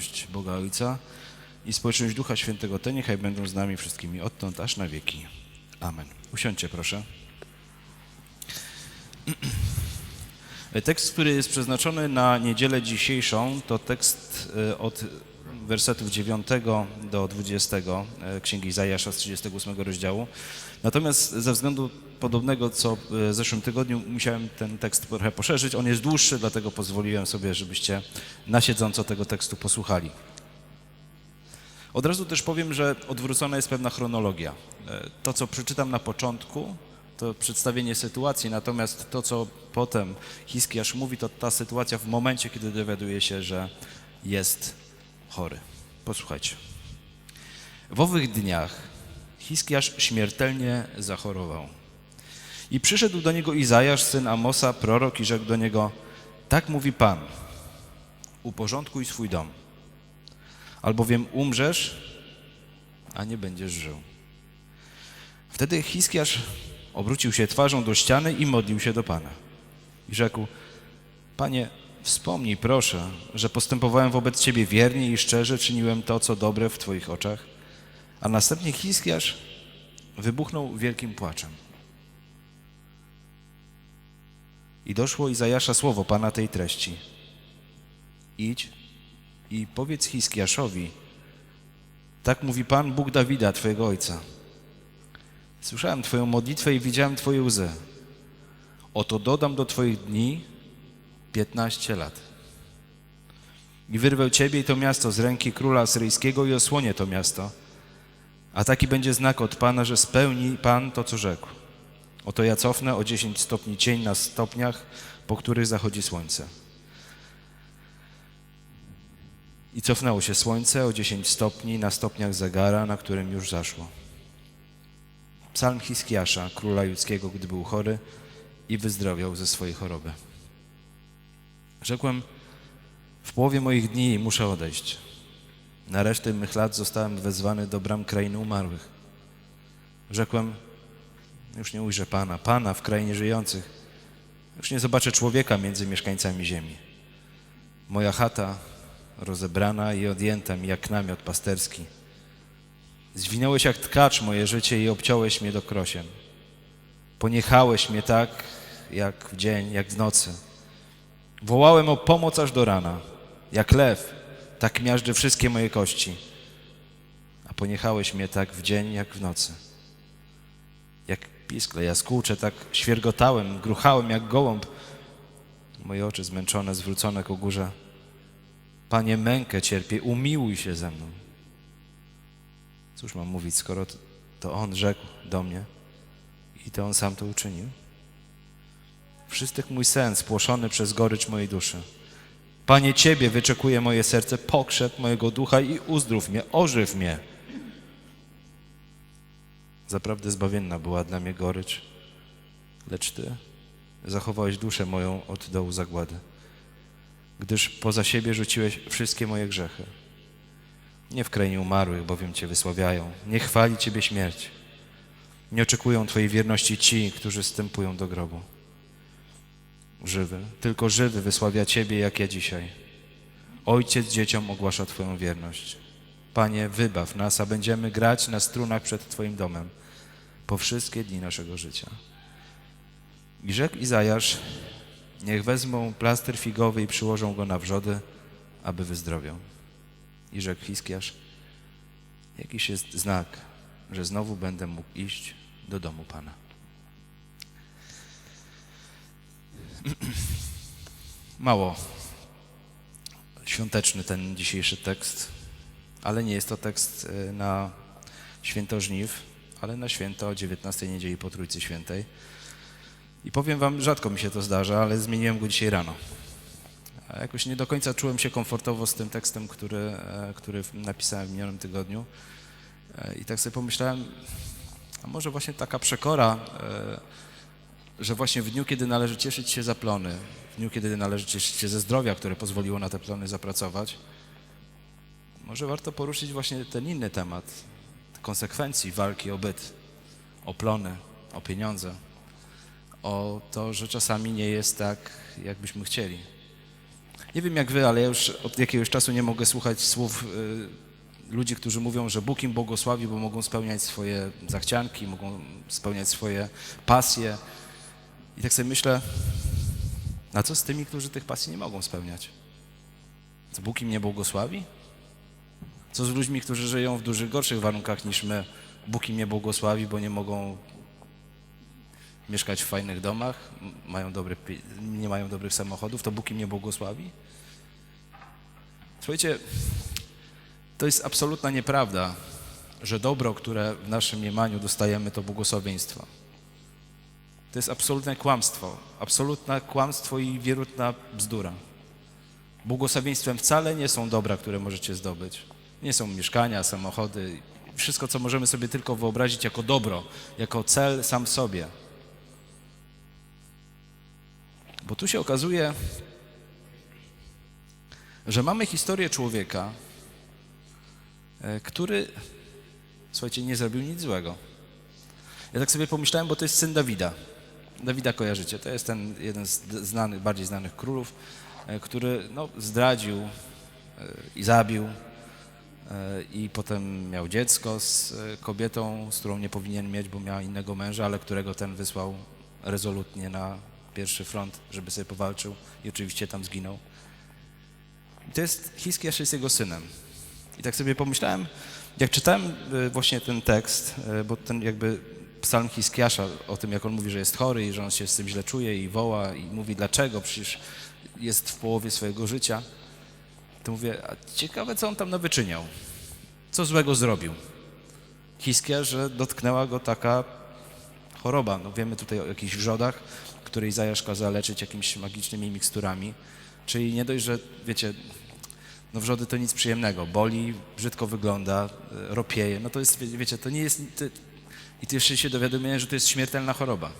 miłość Boga Ojca i społeczność Ducha Świętego te niechaj będą z nami wszystkimi odtąd aż na wieki. Amen. Usiądźcie proszę. Tekst, który jest przeznaczony na niedzielę dzisiejszą, to tekst e, od wersetów 9 do 20 e, Księgi Izajasza z 38 rozdziału. Natomiast ze względu podobnego, co w zeszłym tygodniu, musiałem ten tekst trochę poszerzyć. On jest dłuższy, dlatego pozwoliłem sobie, żebyście na siedząco tego tekstu posłuchali. Od razu też powiem, że odwrócona jest pewna chronologia. E, To, co przeczytam na początku, to przedstawienie sytuacji, natomiast to, co potem Hiskiasz mówi, to ta sytuacja w momencie, kiedy dowiaduje się, że jest chory. Posłuchajcie. W owych dniach Hiskiasz śmiertelnie zachorował. I przyszedł do niego Izajasz, syn Amosa, prorok, i rzekł do niego: Tak mówi Pan, uporządkuj swój dom, albowiem umrzesz, a nie będziesz żył. Wtedy Hiskiasz obrócił się twarzą do ściany i modlił się do Pana. I rzekł: Panie, wspomnij proszę, że postępowałem wobec Ciebie wiernie i szczerze, czyniłem to, co dobre w Twoich oczach. A następnie Hiskiasz wybuchnął wielkim płaczem. I doszło Izajasza słowo Pana tej treści. Idź i powiedz Hiskiaszowi, tak mówi Pan, Bóg Dawida, Twojego ojca. Słyszałem Twoją modlitwę i widziałem Twoje łzy. Oto dodam do Twoich dni 15 lat. I wyrwę Ciebie i to miasto z ręki króla asyryjskiego i osłonię to miasto. A taki będzie znak od Pana, że spełni Pan to, co rzekł. Oto ja cofnę o 10 stopni cień na stopniach, po których zachodzi słońce. I cofnęło się słońce o 10 stopni na stopniach zegara, na którym już zaszło. Psalm Hiskiasza, króla judzkiego, gdy był chory i wyzdrowiał ze swojej choroby. Rzekłem, w połowie moich dni muszę odejść. Na resztę mych lat zostałem wezwany do bram krainy umarłych. Rzekłem, już nie ujrzę Pana, Pana w krainie żyjących. Już nie zobaczę człowieka między mieszkańcami ziemi. Moja chata rozebrana i odjęta mi jak namiot pasterski. Zwinąłeś jak tkacz moje życie i obciąłeś mnie do krosien. Poniechałeś mnie tak, jak w dzień, jak w nocy. Wołałem o pomoc aż do rana. Jak lew, tak miażdżę wszystkie moje kości. A poniechałeś mnie tak w dzień, jak w nocy. Jak piskle, jaskółcze, tak świergotałem, gruchałem jak gołąb. Moje oczy zmęczone, zwrócone ku górze. Panie, mękę cierpię, umiłuj się ze mną. Cóż mam mówić, skoro to On rzekł do mnie i to On sam to uczynił? Wszystek mój sen spłoszony przez gorycz mojej duszy. Panie, Ciebie wyczekuje moje serce, pokrzep mojego ducha i uzdrów mnie, ożyw mnie. Zaprawdę zbawienna była dla mnie gorycz, lecz Ty zachowałeś duszę moją od dołu zagłady, gdyż poza siebie rzuciłeś wszystkie moje grzechy. Nie w krainie umarłych, bowiem Cię wysławiają. Nie chwali Ciebie śmierć. Nie oczekują Twojej wierności ci, którzy wstępują do grobu. Żywy, tylko żywy wysławia Ciebie, jak ja dzisiaj. Ojciec dzieciom ogłasza Twoją wierność. Panie, wybaw nas, a będziemy grać na strunach przed Twoim domem po wszystkie dni naszego życia. I rzekł Izajasz, niech wezmą plaster figowy i przyłożą go na wrzody, aby wyzdrowiał. I rzekł Hiskiasz, jakiś jest znak, że znowu będę mógł iść do domu Pana. Mało świąteczny ten dzisiejszy tekst, ale nie jest to tekst e, na święto żniw, ale na święto o 19 niedzieli po Trójcy Świętej. I powiem wam, rzadko mi się to zdarza, ale zmieniłem go dzisiaj rano. Jakoś nie do końca czułem się komfortowo z tym tekstem, który, e, który napisałem w minionym tygodniu. E, I tak sobie pomyślałem, a może właśnie taka przekora, e, że właśnie w dniu, kiedy należy cieszyć się za plony, w dniu, kiedy należy cieszyć się ze zdrowia, które pozwoliło na te plony zapracować, może warto poruszyć właśnie ten inny temat konsekwencji walki o byt, o plony, o pieniądze, o to, że czasami nie jest tak, jakbyśmy chcieli. Nie wiem jak wy, ale ja już od jakiegoś czasu nie mogę słuchać słów y, ludzi, którzy mówią, że Bóg im błogosławi, bo mogą spełniać swoje zachcianki, mogą spełniać swoje pasje. I tak sobie myślę, a co z tymi, którzy tych pasji nie mogą spełniać? Co Bóg im nie błogosławi? Co z ludźmi, którzy żyją w dużych, gorszych warunkach niż my? Bóg im nie błogosławi, bo nie mogą mieszkać w fajnych domach, mają dobre, nie mają dobrych samochodów, to Bóg im nie błogosławi? Słuchajcie, to jest absolutna nieprawda, że dobro, które w naszym mniemaniu dostajemy, to błogosławieństwo. To jest absolutne kłamstwo, absolutne kłamstwo i wierutna bzdura. Błogosławieństwem wcale nie są dobra, które możecie zdobyć. Nie są mieszkania, samochody, wszystko, co możemy sobie tylko wyobrazić jako dobro, jako cel sam w sobie. Bo tu się okazuje, że mamy historię człowieka, e, który, słuchajcie, nie zrobił nic złego. Ja tak sobie pomyślałem, bo to jest syn Dawida. Dawida kojarzycie, to jest ten jeden z znanych, bardziej znanych królów, e, który no, zdradził e, i zabił e, i potem miał dziecko z kobietą, z którą nie powinien mieć, bo miała innego męża, ale którego ten wysłał rezolutnie na pierwszy front, żeby sobie powalczył i oczywiście tam zginął. To jest Hiskiasz jest jego synem. I tak sobie pomyślałem, jak czytałem właśnie ten tekst, bo ten jakby psalm Hiskiasza o tym, jak on mówi, że jest chory i że on się z tym źle czuje i woła i mówi dlaczego, przecież jest w połowie swojego życia, to mówię, a ciekawe co on tam nawyczyniał. Co złego zrobił? Hiskiasz, że dotknęła go taka choroba. No wiemy tutaj o jakichś wrzodach, które Izajasz kazał leczyć jakimiś magicznymi miksturami. Czyli nie dość, że wiecie, no wrzody to nic przyjemnego. Boli, brzydko wygląda, e, ropieje. No to jest, wie- wiecie, to nie jest... I ty jeszcze się dowiadujemy, że to jest śmiertelna choroba.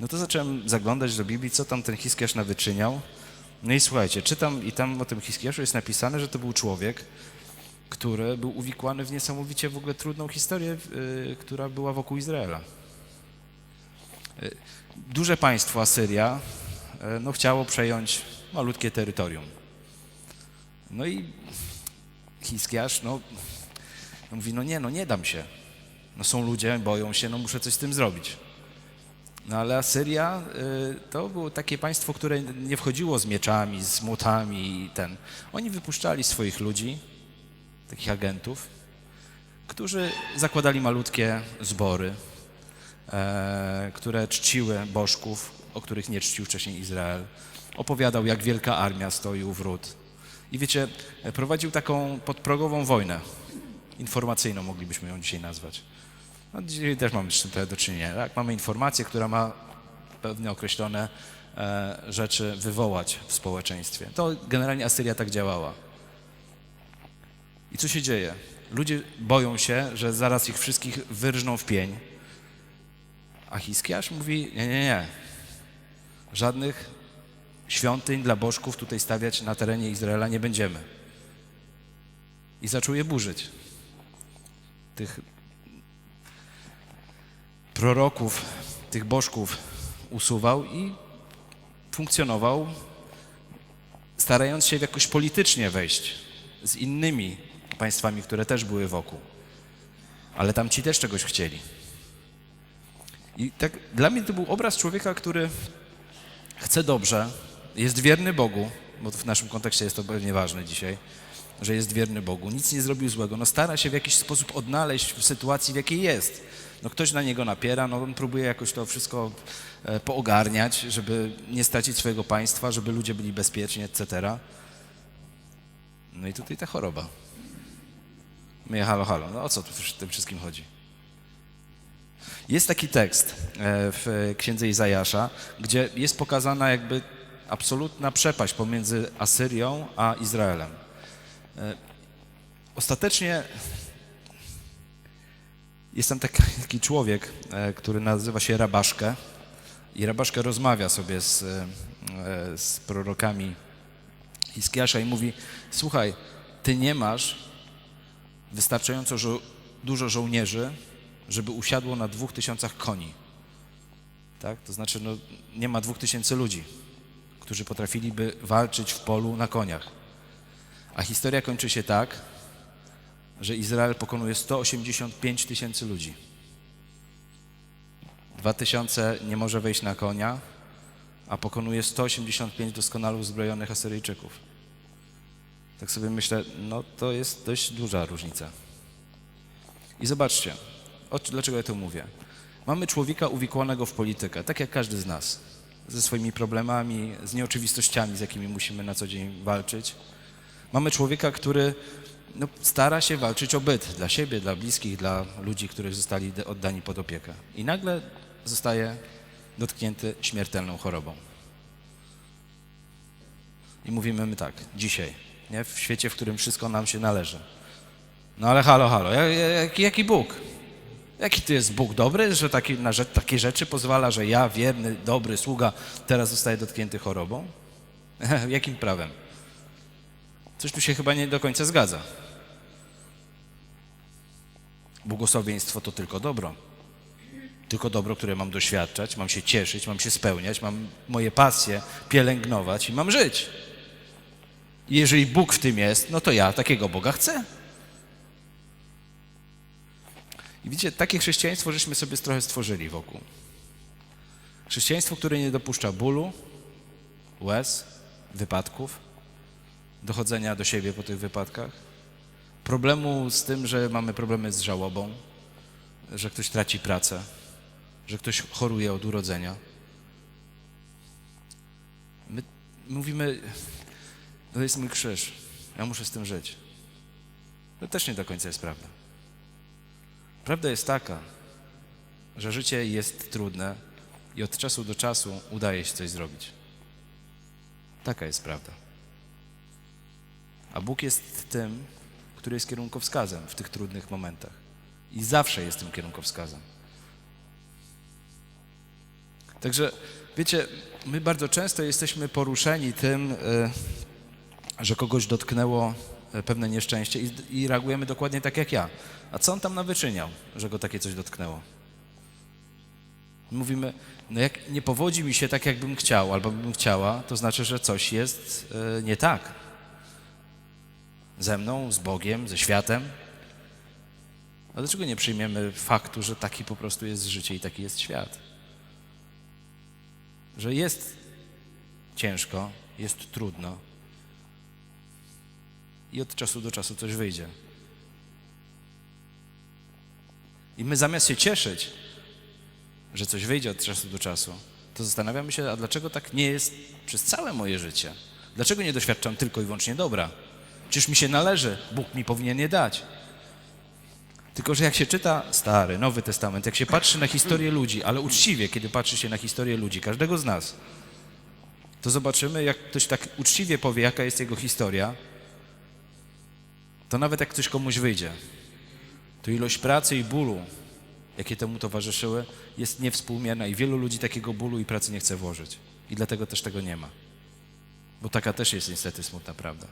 No to zacząłem zaglądać do Biblii, co tam ten Hiskiasz nawyczyniał. No i słuchajcie, czytam i tam o tym Hiskiaszu jest napisane, że to był człowiek, który był uwikłany w niesamowicie w ogóle trudną historię, y, która była wokół Izraela. Y, duże państwo Asyria y, no, chciało przejąć malutkie terytorium. No i Hiskiasz no, mówi, no nie, no nie dam się. No są ludzie, boją się, no muszę coś z tym zrobić. No ale Asyria y, to było takie państwo, które nie wchodziło z mieczami, z młotami i ten. Oni wypuszczali swoich ludzi, takich agentów, którzy zakładali malutkie zbory, e, które czciły bożków, o których nie czcił wcześniej Izrael. Opowiadał, jak wielka armia stoi u wrót. I wiecie, prowadził taką podprogową wojnę. Informacyjną moglibyśmy ją dzisiaj nazwać. No, dzisiaj też mamy z tym trochę do czynienia. Tak? Mamy informację, która ma pewne określone e, rzeczy wywołać w społeczeństwie. To generalnie Asyria tak działała. I co się dzieje? Ludzie boją się, że zaraz ich wszystkich wyrżną w pień. A Hiskiasz mówi, nie, nie, nie. Żadnych świątyń dla bożków tutaj stawiać na terenie Izraela nie będziemy. I zaczął je burzyć. Tych proroków, tych bożków usuwał i funkcjonował, starając się jakoś politycznie wejść z innymi państwami, które też były wokół. Ale tam ci też czegoś chcieli. I tak dla mnie to był obraz człowieka, który chce dobrze, jest wierny Bogu, bo w naszym kontekście jest to pewnie ważne dzisiaj, że jest wierny Bogu, nic nie zrobił złego, no stara się w jakiś sposób odnaleźć w sytuacji, w jakiej jest. No ktoś na niego napiera, no on próbuje jakoś to wszystko e, poogarniać, żeby nie stracić swojego państwa, żeby ludzie byli bezpieczni, etc. No i tutaj ta choroba. My, halo, halo, no o co tu w tym wszystkim chodzi? Jest taki tekst e, w księdze Izajasza, gdzie jest pokazana jakby absolutna przepaść pomiędzy Asyrią a Izraelem. E, Ostatecznie jest tam taki, taki człowiek, e, który nazywa się Rabaszkę i Rabaszkę rozmawia sobie z, e, z prorokami Hiskiasza i mówi, słuchaj, ty nie masz wystarczająco żo- dużo żołnierzy, żeby usiadło na dwóch tysiącach koni. Tak? To znaczy, no, nie ma dwóch tysięcy ludzi, którzy potrafiliby walczyć w polu na koniach. A historia kończy się tak, że Izrael pokonuje 185 tysięcy ludzi. Dwa tysiące nie może wejść na konia, a pokonuje 185 doskonale uzbrojonych Asyryjczyków. Tak sobie myślę, no to jest dość duża różnica. I zobaczcie, dlaczego ja to mówię. Mamy człowieka uwikłanego w politykę, tak jak każdy z nas, ze swoimi problemami, z nieoczywistościami, z jakimi musimy na co dzień walczyć. Mamy człowieka, który no, stara się walczyć o byt dla siebie, dla bliskich, dla ludzi, których zostali oddani pod opiekę. I nagle zostaje dotknięty śmiertelną chorobą. I mówimy my tak, dzisiaj, nie? w świecie, w którym wszystko nam się należy. No ale halo, halo, ja- ja- jaki, jaki Bóg? Jaki to jest Bóg dobry, że taki, na rzecz, takie rzeczy pozwala, że ja, wierny, dobry sługa, teraz zostaję dotknięty chorobą? Jakim prawem? Coś tu się chyba nie do końca zgadza. Błogosławieństwo to tylko dobro. Tylko dobro, które mam doświadczać, mam się cieszyć, mam się spełniać, mam moje pasje pielęgnować i mam żyć. I jeżeli Bóg w tym jest, no to ja takiego Boga chcę. I widzicie, takie chrześcijaństwo żeśmy sobie trochę stworzyli wokół. Chrześcijaństwo, które nie dopuszcza bólu, łez, wypadków, dochodzenia do siebie po tych wypadkach, problemu z tym, że mamy problemy z żałobą, że ktoś traci pracę, że ktoś choruje od urodzenia. My mówimy, to jest mój krzyż, ja muszę z tym żyć. To też nie do końca jest prawda. Prawda jest taka, że życie jest trudne i od czasu do czasu udaje się coś zrobić. Taka jest prawda. A Bóg jest tym, który jest kierunkowskazem w tych trudnych momentach. I zawsze jest tym kierunkowskazem. Także, wiecie, my bardzo często jesteśmy poruszeni tym, y, że kogoś dotknęło y, pewne nieszczęście i, i reagujemy dokładnie tak jak ja. A co on tam nawyczyniał, że go takie coś dotknęło? Mówimy, no jak nie powodzi mi się tak, jakbym chciał, albo bym chciała, to znaczy, że coś jest y, nie tak. Ze mną, z Bogiem, ze światem. A dlaczego nie przyjmiemy faktu, że taki po prostu jest życie i taki jest świat? Że jest ciężko, jest trudno i od czasu do czasu coś wyjdzie. I my zamiast się cieszyć, że coś wyjdzie od czasu do czasu, to zastanawiamy się, a dlaczego tak nie jest przez całe moje życie? Dlaczego nie doświadczam tylko i wyłącznie dobra? Czyż mi się należy, Bóg mi powinien je dać. Tylko, że jak się czyta Stary, Nowy Testament, jak się patrzy na historię ludzi, ale uczciwie, kiedy patrzy się na historię ludzi, każdego z nas, to zobaczymy, jak ktoś tak uczciwie powie, jaka jest jego historia, to nawet jak ktoś komuś wyjdzie, to ilość pracy i bólu, jakie temu towarzyszyły, jest niewspółmierna i wielu ludzi takiego bólu i pracy nie chce włożyć. I dlatego też tego nie ma. Bo taka też jest niestety smutna prawda.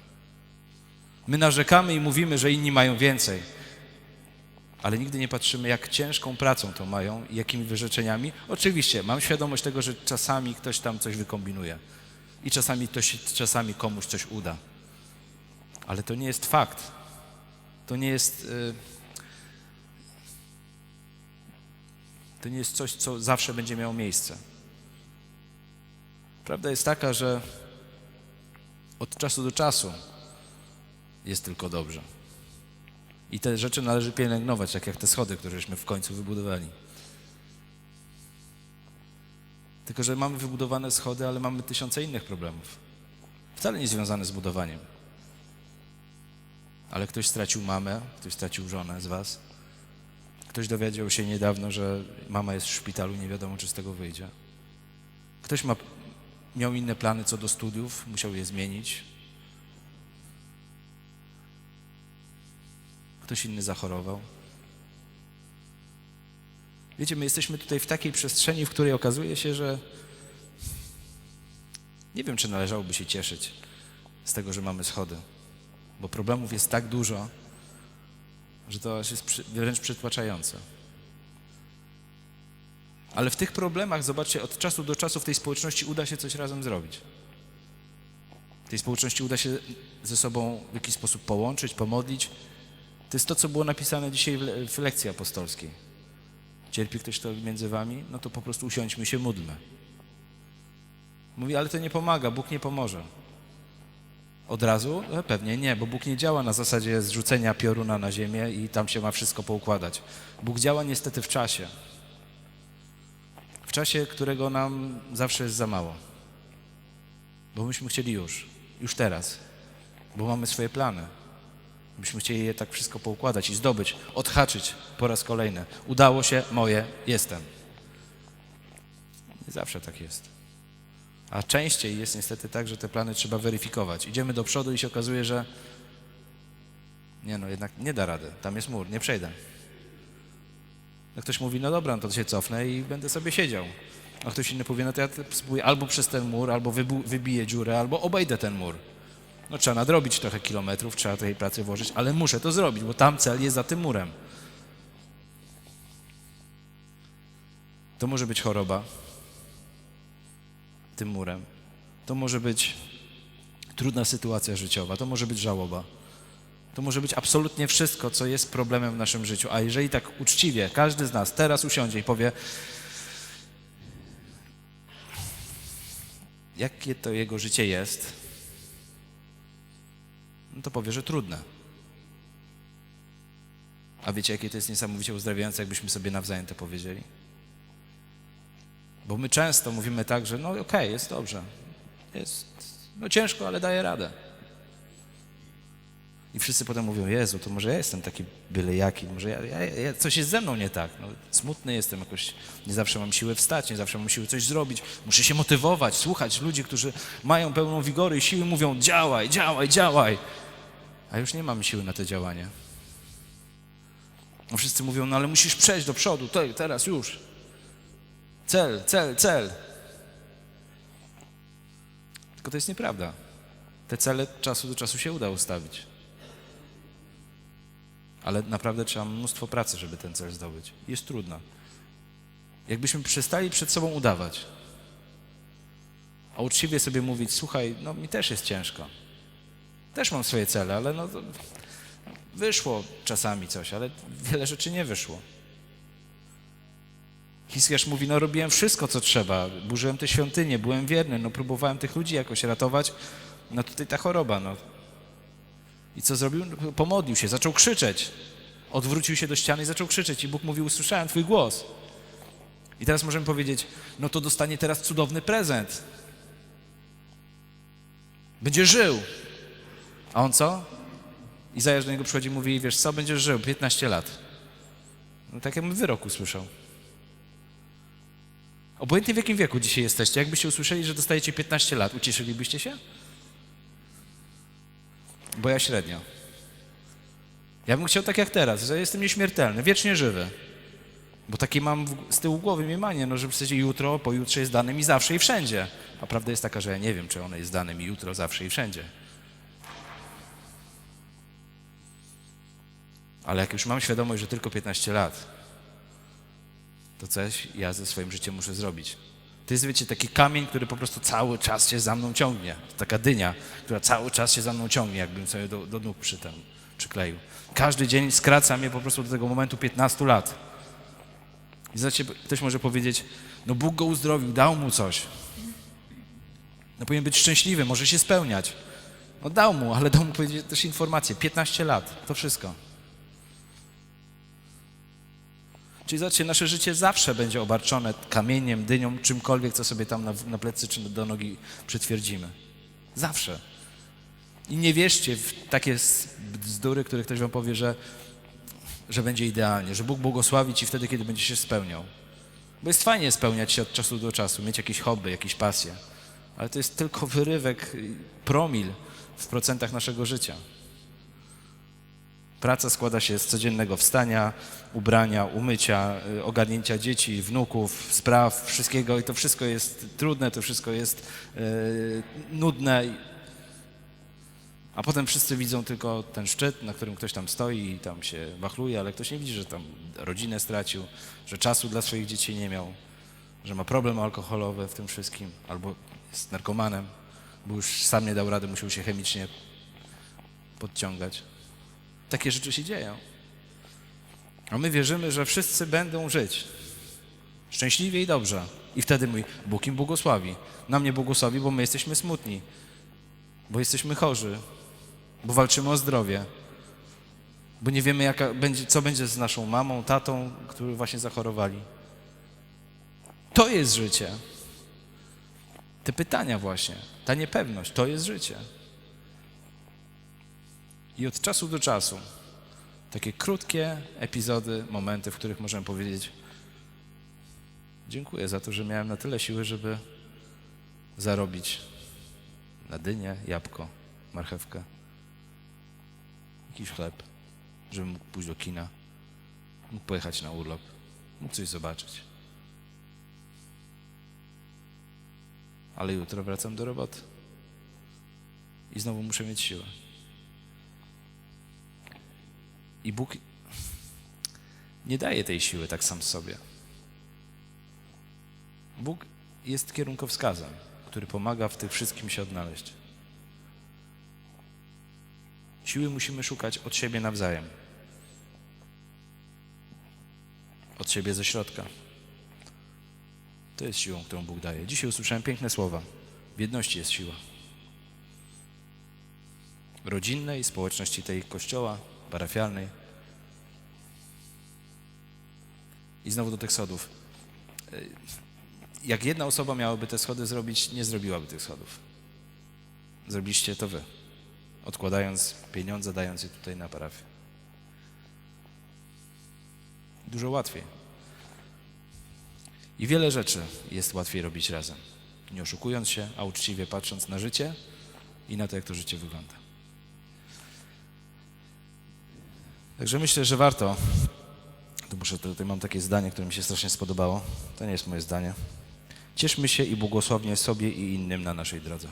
My narzekamy i mówimy, że inni mają więcej, ale nigdy nie patrzymy, jak ciężką pracą to mają i jakimi wyrzeczeniami. Oczywiście, mam świadomość tego, że czasami ktoś tam coś wykombinuje i czasami, to się, czasami komuś coś uda. Ale to nie jest fakt. To nie jest. y, To nie jest coś, co zawsze będzie miało miejsce. Prawda jest taka, że od czasu do czasu jest tylko dobrze. I te rzeczy należy pielęgnować, tak jak te schody, któreśmy w końcu wybudowali. Tylko, że mamy wybudowane schody, ale mamy tysiące innych problemów. Wcale nie związane z budowaniem. Ale ktoś stracił mamę, ktoś stracił żonę z was. Ktoś dowiedział się niedawno, że mama jest w szpitalu, nie wiadomo, czy z tego wyjdzie. Ktoś ma, miał inne plany co do studiów, musiał je zmienić. Ktoś inny zachorował. Wiecie, my jesteśmy tutaj w takiej przestrzeni, w której okazuje się, że nie wiem, czy należałoby się cieszyć z tego, że mamy schody, bo problemów jest tak dużo, że to jest wręcz przytłaczające. Ale w tych problemach, zobaczcie, od czasu do czasu w tej społeczności uda się coś razem zrobić. tej społeczności uda się ze sobą w jakiś sposób połączyć, pomodlić. To jest to, co było napisane dzisiaj w, le- w lekcji apostolskiej. Cierpi ktoś to między wami? No to po prostu usiądźmy się, módlmy. Mówi, ale to nie pomaga, Bóg nie pomoże. Od razu? No, pewnie nie, bo Bóg nie działa na zasadzie zrzucenia pioruna na ziemię i tam się ma wszystko poukładać. Bóg działa niestety w czasie. W czasie, którego nam zawsze jest za mało. Bo myśmy chcieli już, już teraz, bo mamy swoje plany. Byśmy chcieli je tak wszystko poukładać i zdobyć, odhaczyć po raz kolejny. Udało się, moje, jestem. Nie zawsze tak jest. A częściej jest niestety tak, że te plany trzeba weryfikować. Idziemy do przodu i się okazuje, że nie no, jednak nie da rady. Tam jest mur, nie przejdę. No ktoś mówi, no dobra, no to się cofnę i będę sobie siedział. A ktoś inny powie, no to ja spróbuję albo przez ten mur, albo wybiję dziurę, albo obejdę ten mur. No trzeba nadrobić trochę kilometrów, trzeba tej pracy włożyć, ale muszę to zrobić, bo tam cel jest za tym murem. To może być choroba tym murem. To może być trudna sytuacja życiowa, to może być żałoba. To może być absolutnie wszystko, co jest problemem w naszym życiu. A jeżeli tak uczciwie każdy z nas teraz usiądzie i powie, jakie to jego życie jest, no to powie, że trudne. A wiecie, jakie to jest niesamowicie uzdrawiające, jakbyśmy sobie nawzajem to powiedzieli? Bo my często mówimy tak, że no okej, jest dobrze. Jest no ciężko, ale daję radę. I wszyscy potem mówią, Jezu, to może ja jestem taki byle jaki, może ja, ja, ja, coś jest ze mną nie tak. No, smutny jestem jakoś, nie zawsze mam siłę wstać, nie zawsze mam siłę coś zrobić. Muszę się motywować, słuchać ludzi, którzy mają pełną wigory i siły, mówią działaj, działaj, działaj. A już nie mam siły na to działanie. No wszyscy mówią, no ale musisz przejść do przodu, te, teraz już. Cel, cel, cel. Tylko to jest nieprawda. Te cele czasu do czasu się uda ustawić. Ale naprawdę trzeba mnóstwo pracy, żeby ten cel zdobyć. Jest trudno. Jakbyśmy przestali przed sobą udawać, a uczciwie sobie mówić, słuchaj, no mi też jest ciężko. Też mam swoje cele, ale no wyszło czasami coś, ale wiele rzeczy nie wyszło. Hiskiarz mówi, no robiłem wszystko, co trzeba, burzyłem te świątynie, byłem wierny, no próbowałem tych ludzi jakoś ratować, no tutaj ta choroba, no. I co zrobił? No, Pomodlił się, zaczął krzyczeć. Odwrócił się do ściany i zaczął krzyczeć i Bóg mówił, usłyszałem twój głos. I teraz możemy powiedzieć, no to dostanie teraz cudowny prezent. Będzie żył. A on co? Izajasz do niego przychodzi i mówi, wiesz co, będziesz żył 15 lat. No tak jakbym wyrok usłyszał. Obojętnie w jakim wieku dzisiaj jesteście, jakbyście usłyszeli, że dostajecie 15 lat, ucieszylibyście się? Bo ja średnio. Ja bym chciał tak jak teraz, że jestem nieśmiertelny, wiecznie żywy. Bo takie mam z tyłu głowy mniemanie, no że w zasadzie jutro, pojutrze jest dane mi zawsze i wszędzie. A prawda jest taka, że ja nie wiem, czy ono jest dane mi jutro, zawsze i wszędzie. Ale jak już mam świadomość, że tylko 15 lat, to coś ja ze swoim życiem muszę zrobić. To jest, wiecie, taki kamień, który po prostu cały czas się za mną ciągnie. Taka dynia, która cały czas się za mną ciągnie, jakbym sobie do, do nóg przy tym przykleił. Każdy dzień skraca mnie po prostu do tego momentu 15 lat. I znacie, ktoś może powiedzieć, no Bóg go uzdrowił, dał mu coś. No powinien być szczęśliwy, może się spełniać. No dał mu, ale dał mu powiedzieć też informację. 15 lat, to wszystko. Czyli zobaczcie, nasze życie zawsze będzie obarczone kamieniem, dynią, czymkolwiek, co sobie tam na, na plecy czy do nogi przytwierdzimy. Zawsze. I nie wierzcie w takie bzdury, które ktoś wam powie, że, że będzie idealnie, że Bóg błogosławi ci wtedy, kiedy będzie się spełniał. Bo jest fajnie spełniać się od czasu do czasu, mieć jakieś hobby, jakieś pasje. Ale to jest tylko wyrywek, y, promil w procentach naszego życia. Praca składa się z codziennego wstania, ubrania, umycia, y, ogarnięcia dzieci, wnuków, spraw, wszystkiego i to wszystko jest trudne, to wszystko jest y, nudne. A potem wszyscy widzą tylko ten szczyt, na którym ktoś tam stoi i tam się wachluje, ale ktoś nie widzi, że tam rodzinę stracił, że czasu dla swoich dzieci nie miał, że ma problem alkoholowy w tym wszystkim albo jest narkomanem. bo już sam nie dał rady, musiał się chemicznie podciągać. Takie rzeczy się dzieją. A my wierzymy, że wszyscy będą żyć szczęśliwie i dobrze. I wtedy mój Bóg im błogosławi. Nam nie błogosławi, bo my jesteśmy smutni, bo jesteśmy chorzy, bo walczymy o zdrowie, bo nie wiemy, jaka będzie, co będzie z naszą mamą, tatą, którzy właśnie zachorowali. To jest życie. Te pytania właśnie, ta niepewność, to jest życie. I od czasu do czasu takie krótkie epizody, momenty, w których możemy powiedzieć dziękuję za to, że miałem na tyle siły, żeby zarobić na dynię, jabłko, marchewkę, jakiś chleb, żebym mógł pójść do kina, mógł pojechać na urlop, mógł coś zobaczyć. Ale jutro wracam do roboty i znowu muszę mieć siłę. I Bóg nie daje tej siły tak sam sobie. Bóg jest kierunkowskazem, który pomaga w tym wszystkim się odnaleźć. Siły musimy szukać od siebie nawzajem. Od siebie ze środka. To jest siłą, którą Bóg daje. Dzisiaj usłyszałem piękne słowa. W jedności jest siła. Rodzinnej, społeczności tej kościoła, parafialnej. I znowu do tych schodów. Y, Jak jedna osoba miałaby te schody zrobić, nie zrobiłaby tych schodów. Zrobiliście to wy, odkładając pieniądze, dając je tutaj na parafię. Dużo łatwiej. I wiele rzeczy jest łatwiej robić razem. Nie oszukując się, a uczciwie patrząc na życie i na to, jak to życie wygląda. Także myślę, że warto. Tu muszę, tutaj mam takie zdanie, które mi się strasznie spodobało. To nie jest moje zdanie. Cieszmy się i błogosławnie sobie i innym na naszej drodze.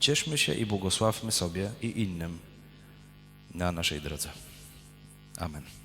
Cieszmy się i błogosławmy sobie i innym na naszej drodze. Amen.